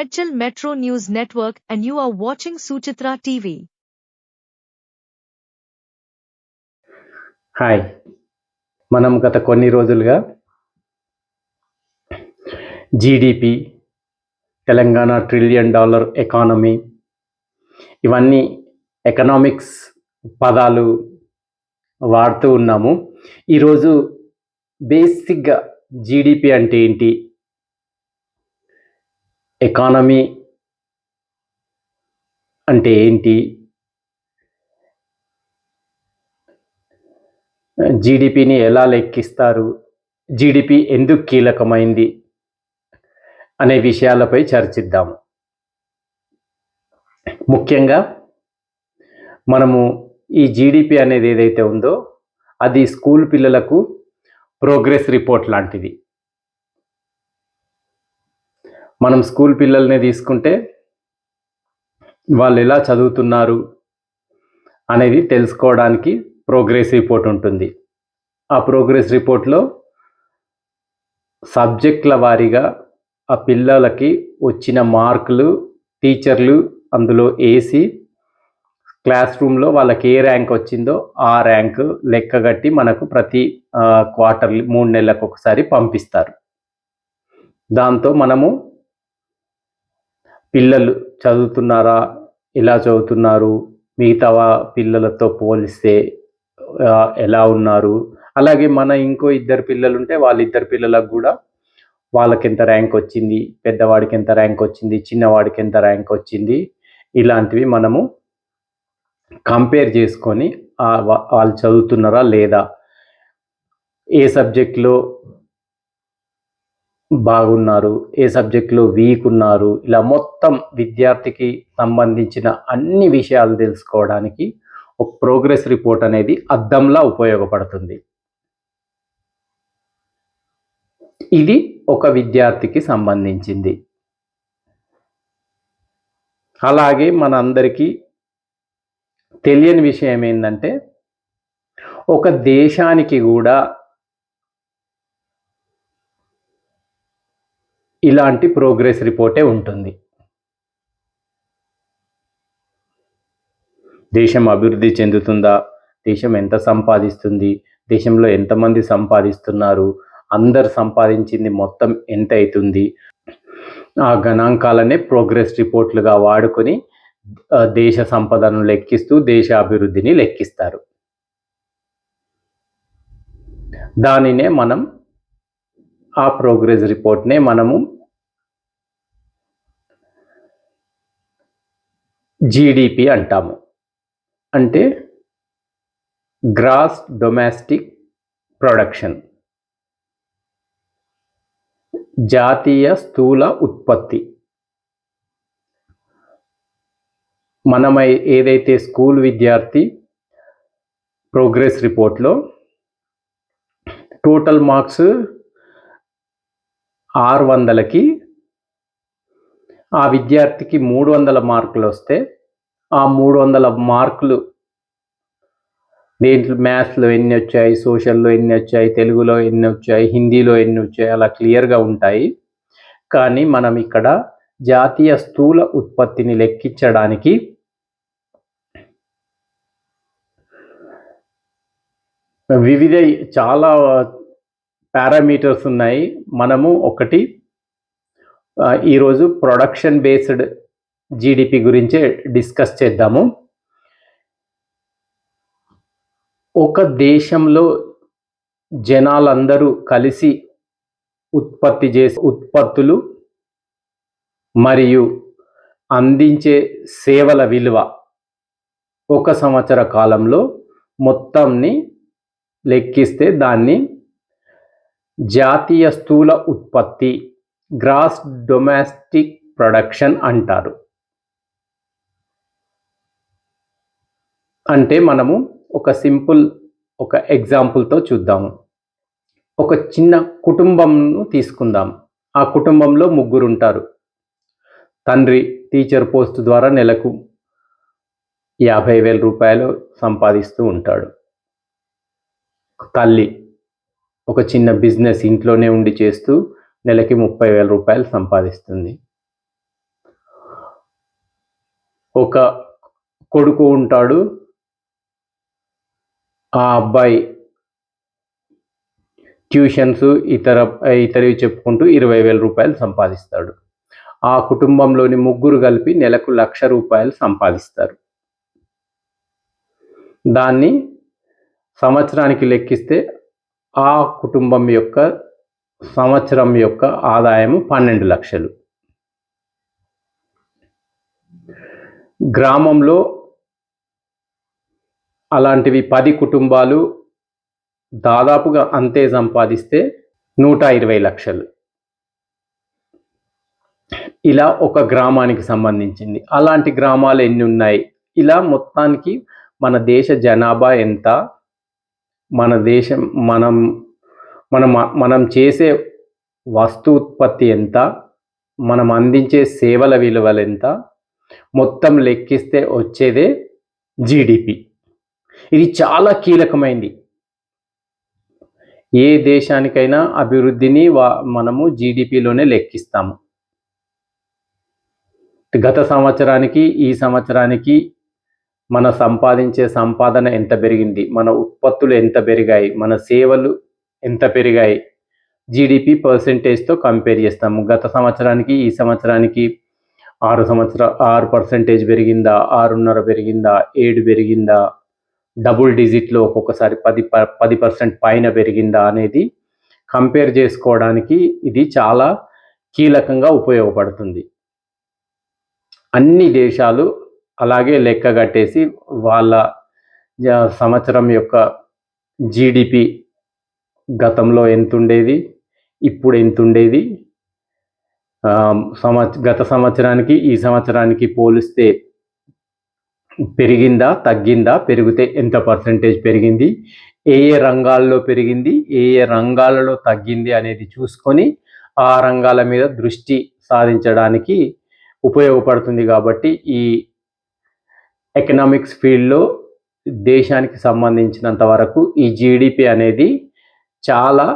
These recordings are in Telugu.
Medchal Metro News Network and you are watching Suchitra TV. Hi మనం గత కొన్ని రోజులుగా GDP Telangana trillion dollar economy ఇవన్నీ ఎకనామిక్స్ పదాలు వాడుతూ ఉన్నాము. ఈరోజు బేసిక్గా జీడిపి అంటే ఏంటి? ఎకానమీ అంటే ఏంటి? జీడిపిని ఎలా లెక్కిస్తారు? జీడిపి ఎందుకు కీలకమైంది? అనే విషయాలపై చర్చిద్దాము ముఖ్యంగా మనము ఈ జీడిపి అనేది ఏదైతే ఉందో అది స్కూల్ పిల్లలకు ప్రోగ్రెస్ రిపోర్ట్ లాంటిది. మనం స్కూల్ పిల్లల్ని తీసుకుంటే వాళ్ళు ఎలా చదువుతున్నారు అనేది తెలుసుకోవడానికి ప్రోగ్రెస్ రిపోర్ట్ ఉంటుంది. ఆ ప్రోగ్రెస్ రిపోర్ట్లో సబ్జెక్టుల వారీగా ఆ పిల్లలకి వచ్చిన మార్కులు టీచర్లు అందులో వేసి క్లాస్ రూమ్లో వాళ్ళకి ఏ ర్యాంక్ వచ్చిందో ఆ ర్యాంక్ లెక్కగట్టి మనకు ప్రతి క్వార్టర్లీ మూడు నెలలకు ఒకసారి పంపిస్తారు. దాంతో మనము పిల్లలు చదువుతున్నారా? ఎలా చదువుతున్నారు? మిగతా వా- పిల్లలతో పోలిస్తే ఆ, ఎలా ఉన్నారు? అలాగే మన ఇంకో ఇద్దరు పిల్లలు ఉంటే వాళ్ళిద్దరు పిల్లలకు కూడా వాళ్ళకి ఎంత ర్యాంక్ వచ్చింది? పెద్దవాడికి ఎంత ర్యాంక్ వచ్చింది? చిన్నవాడికి ఎంత ర్యాంక్ వచ్చింది? ఇలాంటివి మనము కంపేర్ చేసుకొని ఆ వా- వాళ్ళు చదువుతున్నారా లేదా? ఏ సబ్జెక్ట్లో బాగున్నారు ఏ సబ్జెక్టులో వీక్ ఉన్నారు ఇలా మొత్తం విద్యార్థికి సంబంధించిన అన్ని విషయాలు తెలుసుకోవడానికి ఒక ప్రోగ్రెస్ రిపోర్ట్ అనేది అద్దంలా ఉపయోగపడుతుంది. ఇది ఒక విద్యార్థికి సంబంధించింది. అలాగే మన అందరికీ తెలియని విషయం ఏంటంటే ఒక దేశానికి కూడా ఇలాంటి ప్రోగ్రెస్ రిపోర్టే ఉంటుంది. దేశం అభివృద్ధి చెందుతుందా? దేశం ఎంత సంపాదిస్తుంది? దేశంలో ఎంతమంది సంపాదిస్తున్నారు? అందరు సంపాదించింది మొత్తం ఎంత అవుతుంది ఆ గణాంకాలనే ప్రోగ్రెస్ రిపోర్ట్లుగా వాడుకొని దేశ సంపదను లెక్కిస్తూ దేశ అభివృద్ధిని లెక్కిస్తారు. దానినే మనం ఆ ప్రోగ్రెస్ రిపోర్ట్నే మనము జీడిపి అంటాము. అంటే గ్రాస్ డొమెస్టిక్ ప్రొడక్షన్. జాతీయ స్థూల ఉత్పత్తి. మనమై ఏదైతే స్కూల్ విద్యార్థి ప్రోగ్రెస్ రిపోర్ట్లో టోటల్ మార్క్స్ ఆరు వందలకి ఆ విద్యార్థికి మూడు వందల మార్కులు వస్తే ఆ మూడు వందల మార్కులు దేంట్లో మ్యాథ్స్లో ఎన్ని వచ్చాయి సోషల్లో ఎన్ని వచ్చాయి తెలుగులో ఎన్ని వచ్చాయి హిందీలో ఎన్ని వచ్చాయి అలా క్లియర్గా ఉంటాయి. కానీ మనం ఇక్కడ జాతీయ స్థూల ఉత్పత్తిని లెక్కించడానికి వివిధ చాలా పారామీటర్స్ ఉన్నాయి. మనము ఒకటి ఈరోజు ప్రొడక్షన్ బేస్డ్ జీడిపి గురించే డిస్కస్ చేద్దాము. ఒక దేశంలో జనాలందరూ కలిసి ఉత్పత్తి చేసే ఉత్పత్తులు మరియు అందించే సేవల విలువ ఒక సంవత్సర కాలంలో మొత్తంని లెక్కిస్తే దాన్ని జాతీయ స్థూల ఉత్పత్తి గ్రాస్ డొమెస్టిక్ ప్రొడక్షన్ అంటారు. అంటే మనము ఒక సింపుల్ ఒక ఎగ్జాంపుల్తో చూద్దాము. ఒక చిన్న కుటుంబంను తీసుకుందాం. ఆ కుటుంబంలో ముగ్గురు ఉంటారు తండ్రి టీచర్ పోస్ట్ ద్వారా నెలకు యాభై వేల రూపాయలు సంపాదిస్తూ ఉంటాడు. తల్లి ఒక చిన్న బిజినెస్ ఇంట్లోనే ఉండి చేస్తూ నెలకి ముప్పై వేల రూపాయలు సంపాదిస్తుంది. ఒక కొడుకు ఉంటాడు. ఆ అబ్బాయి ట్యూషన్స్ ఇతర ఇతరవి చెప్పుకుంటూ ఇరవై వేల రూపాయలు సంపాదిస్తాడు. ఆ కుటుంబంలోని ముగ్గురు కలిపి నెలకు లక్ష రూపాయలు సంపాదిస్తారు. దాన్ని సంవత్సరానికి లెక్కిస్తే ఆ కుటుంబం యొక్క సంవత్సరం యొక్క ఆదాయము పన్నెండు లక్షలు. గ్రామంలో అలాంటివి పది కుటుంబాలు దాదాపుగా అంతే సంపాదిస్తే నూట ఇరవై లక్షలు. ఇలా ఒక గ్రామానికి సంబంధించింది. అలాంటి గ్రామాలు ఎన్ని ఉన్నాయి? ఇలా మొత్తానికి మన దేశ జనాభా ఎంత? మన దేశం మనం మనం మనం చేసే వస్తు ఉత్పత్తి ఎంత? మనం అందించే సేవల విలువలు ఎంత? మొత్తం లెక్కిస్తే వచ్చేదే జీడిపి ఇది చాలా కీలకమైంది. ఏ దేశానికైనా అభివృద్ధిని వా మనము జీడిపిలోనే లెక్కిస్తాము. గత సంవత్సరానికి ఈ సంవత్సరానికి మన సంపాదించే సంపాదన ఎంత పెరిగింది? మన ఉత్పత్తులు ఎంత పెరిగాయి? మన సేవలు ఎంత పెరిగాయి? జీడిపి పర్సెంటేజ్తో కంపేర్ చేస్తాము. గత సంవత్సరానికి ఈ సంవత్సరానికి ఆరు సంవత్సర ఆరు పర్సెంటేజ్ పెరిగిందా? ఆరున్నర పెరిగిందా? ఏడు పెరిగిందా? డబుల్ డిజిట్లో ఒక్కొక్కసారి పది ప పది పర్సెంట్ పైన పెరిగిందా అనేది కంపేర్ చేసుకోవడానికి ఇది చాలా కీలకంగా ఉపయోగపడుతుంది. అన్ని దేశాలు అలాగే లెక్క కట్టేసి వాళ్ళ సంవత్సరం యొక్క జీడిపి గతంలో ఎంత ఉండేది ఇప్పుడు ఎంత ఉండేది సంవత్స గత సంవత్సరానికి ఈ సంవత్సరానికి పోలిస్తే పెరిగిందా తగ్గిందా? పెరిగితే ఎంత పర్సంటేజ్ పెరిగింది? ఏ ఏ రంగాల్లో పెరిగింది? ఏ ఏ రంగాలలో తగ్గింది అనేది చూసుకొని ఆ రంగాల మీద దృష్టి సాధించడానికి ఉపయోగపడుతుంది కాబట్టి ఈ ఎకనామిక్స్ ఫీల్డ్లో దేశానికి సంబంధించినంత వరకు ఈ జీడిపి అనేది చాలా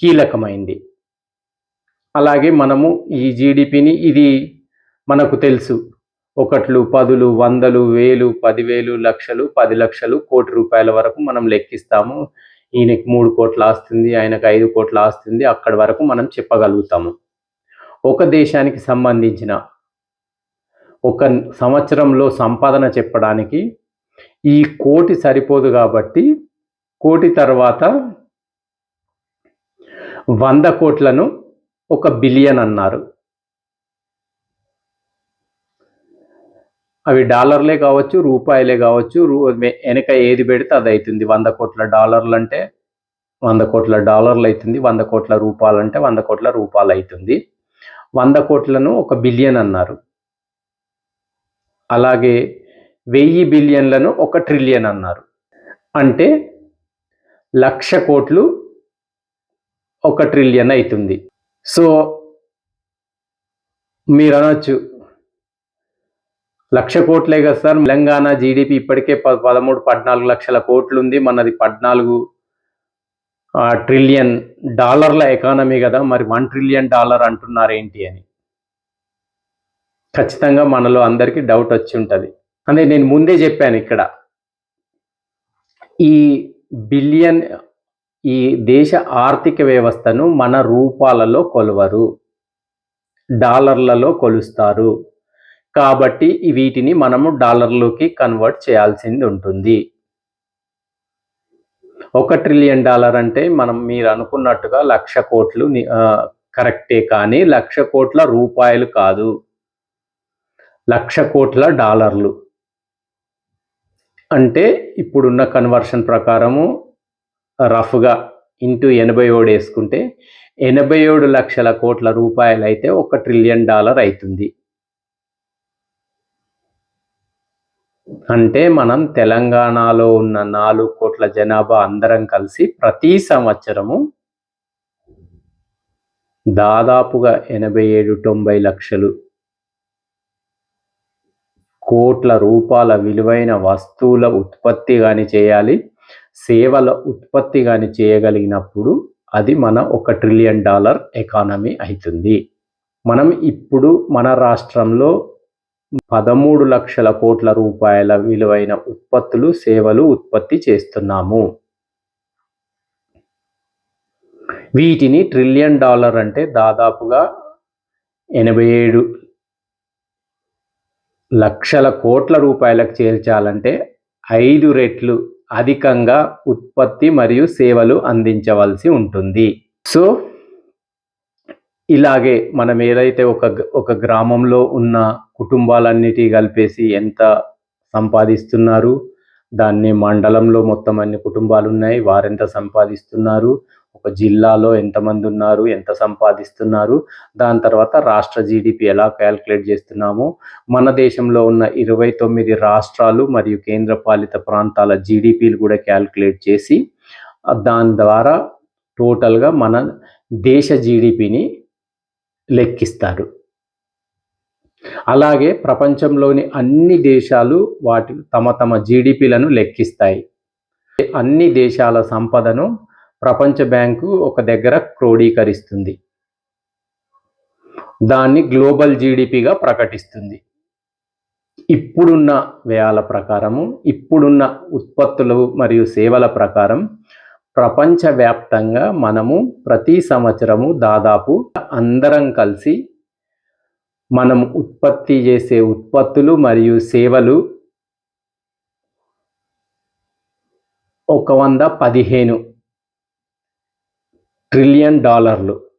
కీలకమైంది. అలాగే మనము ఈ జీడిపిని ఇది మనకు తెలుసు. ఒకట్లు పదులు వందలు వేలు పదివేలు లక్షలు పది లక్షలు కోటి రూపాయల వరకు మనం లెక్కిస్తాము. ఈయనకి మూడు కోట్ల ఆస్తుంది ఆయనకు ఐదు కోట్ల ఆస్తుంది అక్కడి వరకు మనం చెప్పగలుగుతాము. ఒక దేశానికి సంబంధించిన ఒక సంవత్సరంలో సంపాదన చెప్పడానికి ఈ కోటి సరిపోదు కాబట్టి కోటి తర్వాత వంద కోట్లను ఒక బిలియన్ అన్నారు. అవి డాలర్లే కావచ్చు రూపాయలే కావచ్చు వెనక ఏది పెడితే అది అవుతుంది వంద కోట్ల డాలర్లు అంటే వంద కోట్ల డాలర్లు అవుతుంది వంద కోట్ల రూపాయలు అంటే వంద కోట్ల రూపాయలు అవుతుంది వంద కోట్లను ఒక బిలియన్ అన్నారు. అలాగే వెయ్యి బిలియన్లను ఒక ట్రిలియన్ అన్నారు. అంటే లక్ష కోట్లు ఒక ట్రిలియన్ అవుతుంది సో మీరు అనొచ్చు లక్ష కోట్లే కదా సార్ తెలంగాణ జీడిపి ఇప్పటికే ప పదమూడు పద్నాలుగు లక్షల కోట్లు ఉంది మనది పద్నాలుగు ట్రిలియన్ డాలర్ల ఎకానమీ కదా మరి వన్ ట్రిలియన్ డాలర్ అంటున్నారు ఏంటి అని. ఖచ్చితంగా మనలో అందరికీ డౌట్ వచ్చి ఉంటుంది. అంటే నేను ముందే చెప్పాను ఇక్కడ. ఈ బిలియన్ ఈ దేశ ఆర్థిక వ్యవస్థను మన రూపాలలో కొలవరు. డాలర్లలో కొలుస్తారు. కాబట్టి వీటిని మనము డాలర్లోకి కన్వర్ట్ చేయాల్సింది ఉంటుంది. ఒక ట్రిలియన్ డాలర్ అంటే మనం మీరు అనుకున్నట్టుగా లక్ష కోట్లు కరెక్టే కానీ లక్ష కోట్ల రూపాయలు కాదు. లక్ష కోట్ల డాలర్లు. అంటే ఇప్పుడున్న కన్వర్షన్ ప్రకారము రఫ్గా ఇంటూ ఎనభై ఏడు వేసుకుంటే ఎనభై ఏడు లక్షల కోట్ల రూపాయలు అయితే ఒక ట్రిలియన్ డాలర్ అవుతుంది అంటే మనం తెలంగాణలో ఉన్న నాలుగు కోట్ల జనాభా అందరం కలిసి ప్రతి సంవత్సరము దాదాపుగా ఎనభై ఏడు తొంభై లక్షలు కోట్ల రూపాయల విలువైన వస్తువుల ఉత్పత్తి కానీ చేయాలి సేవల ఉత్పత్తి కానీ చేయగలిగినప్పుడు అది మన ఒక ట్రిలియన్ డాలర్ ఎకానమీ అవుతుంది మనం ఇప్పుడు మన రాష్ట్రంలో పదమూడు లక్షల కోట్ల రూపాయల విలువైన ఉత్పత్తులు సేవలు ఉత్పత్తి చేస్తున్నాము. వీటిని ట్రిలియన్ డాలర్ అంటే దాదాపుగా ఎనభై ఏడు లక్షల కోట్ల రూపాయలకు చేర్చాలంటే ఐదు రెట్లు అధికంగా ఉత్పత్తి మరియు సేవలు అందించవలసి ఉంటుంది. సో ఇలాగే మనం ఏదైతే ఒక ఒక గ్రామంలో ఉన్న కుటుంబాలన్నిటి కలిపేసి ఎంత సంపాదిస్తున్నారు దాన్ని మండలంలో మొత్తం అన్ని కుటుంబాలు ఉన్నాయి వారెంత సంపాదిస్తున్నారు ఒక్కొక్క జిల్లాలో ఎంతమంది ఉన్నారు ఎంత సంపాదిస్తున్నారు దాని తర్వాత రాష్ట్ర జీడిపి ఎలా క్యాల్కులేట్ చేస్తున్నాము మన దేశంలో ఉన్న ఇరవై తొమ్మిది రాష్ట్రాలు మరియు కేంద్రపాలిత ప్రాంతాల జీడిపిలు కూడా క్యాల్కులేట్ చేసి దాని ద్వారా టోటల్గా మన దేశ జీడిపిని లెక్కిస్తారు. అలాగే ప్రపంచంలోని అన్ని దేశాలు వాటి తమ తమ జీడిపిలను లెక్కిస్తాయి. అన్ని దేశాల సంపదను ప్రపంచ బ్యాంకు ఒక దగ్గర క్రోడీకరిస్తుంది. దాన్ని గ్లోబల్ జీడిపిగా ప్రకటిస్తుంది. ఇప్పుడున్న వ్యయాల ప్రకారము ఇప్పుడున్న ఉత్పత్తులు మరియు సేవల ప్రకారం ప్రపంచవ్యాప్తంగా మనము ప్రతి సంవత్సరము దాదాపు అందరం కలిసి మనం ఉత్పత్తి చేసే ఉత్పత్తులు మరియు సేవలు ఒక వంద పదిహేను ట్రిలియన్ డాలర్లు.